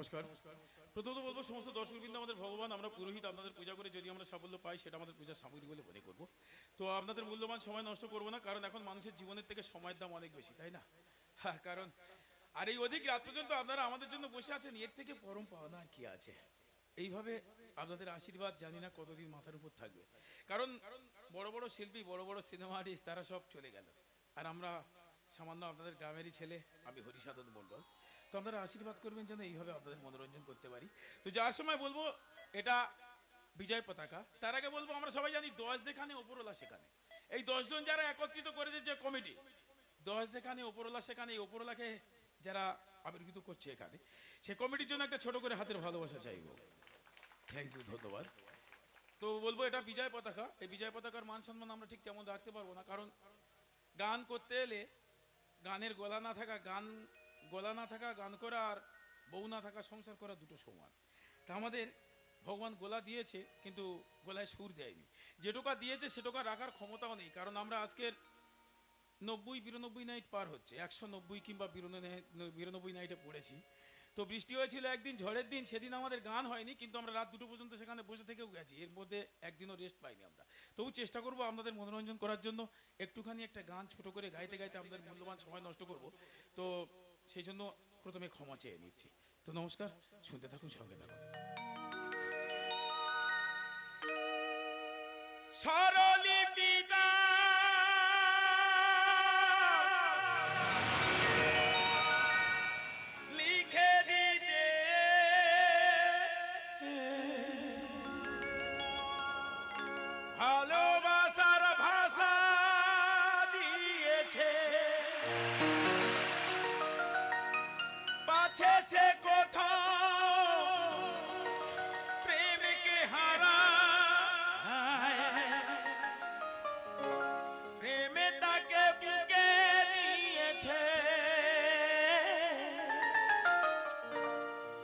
নমস্কার। প্রথমত বলব, সমস্ত দর্শকবৃন্দ, আমাদের ভগবান, আমরা পুরোহিত, আপনাদের পূজা করে যদি আমরা সাফল্য পাই, সেটা আমাদের পূজার সামগ্রী বলে মনে করব। তো আপনাদের মূল্যবান সময় নষ্ট করব না, কারণ এখন মানুষের জীবনের থেকে সময়ের দাম অনেক বেশি, তাই না? হ্যাঁ কারণ আর এই অধিক রাত পর্যন্ত আপনারা আমাদের জন্য বসে আছেন, এর থেকে পরম পাওনা কি আছে? এইভাবে আপনাদের আশীর্বাদ জানি না কতদিন মাথার উপর থাকবে। কারণ বড় বড় শিল্পী, বড় বড় সিনেমা আর্টিস্ট তারা সব চলে গেল। আর আমরা সামান্য আপনাদের গ্রামেরই ছেলে, আমি হরিসাধন মণ্ডল। তো আপনারা আশীর্বাদ করবেন যেন এইভাবে আপনাদের মনোরঞ্জন করতে পারি। তো যার সময় বলব, এটা বিজয় পতাকা। তার আগে বলব, আমরা সবাই জানি দশ যেখানে ওপরওয়ালা সেখানে। এই দশজন যারা একত্রিত করেছে যে কমিটি, দশ যেখানে ওপরওয়ালা সেখানে, এই ওপরওয়ালাকে যারা আবির্ভূত করছে এখানে, সে কমিটির জন্য একটা ছোট করে হাতের ভালোবাসা চাইব। থ্যাংক ইউ ধন্যবাদ। তো বলব, এটা বিজয় পতাকা। এই বিজয় পতাকার মান সম্মান আমরা ঠিক তেমন রাখতে পারব না, কারণ গান করতে এলে গানের গলা না থাকা, গান গলা না থাকা গান করা আর বউ না থাকা সংসার করা দুটো সমান। তা আমাদের ভগবান গোলা দিয়েছে, কিন্তু গলায় সুর দেয়নি। যেটুকা দিয়েছে, সেটুকা রাখার ক্ষমতাও নেই। কারণ আমরা আজকের নব্বই বিরানব্বই নাইট পার হচ্ছে একশো নব্বই কিংবা বিরানব্বই নাইটে পড়েছি। তো বৃষ্টি হয়েছিল একদিন, ঝড়ের দিন, সেদিন আমাদের গান হয়নি, কিন্তু আমরা রাত দুটো পর্যন্ত সেখানে বসে থেকেও গেছি। এর মধ্যে একদিনও রেস্ট পাইনি আমরা। তবু চেষ্টা করব আপনাদের মনোরঞ্জন করার জন্য। একটুখানি একটা গান ছোট করে গাইতে গাইতে আমাদের মূল্যবান সময় নষ্ট করব। তো সেই জন্য প্রথমে ক্ষমা চেয়ে নিচ্ছি। তো নমস্কার শুনতে থাকুন সঙ্গে থাকুন।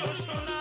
শোষণা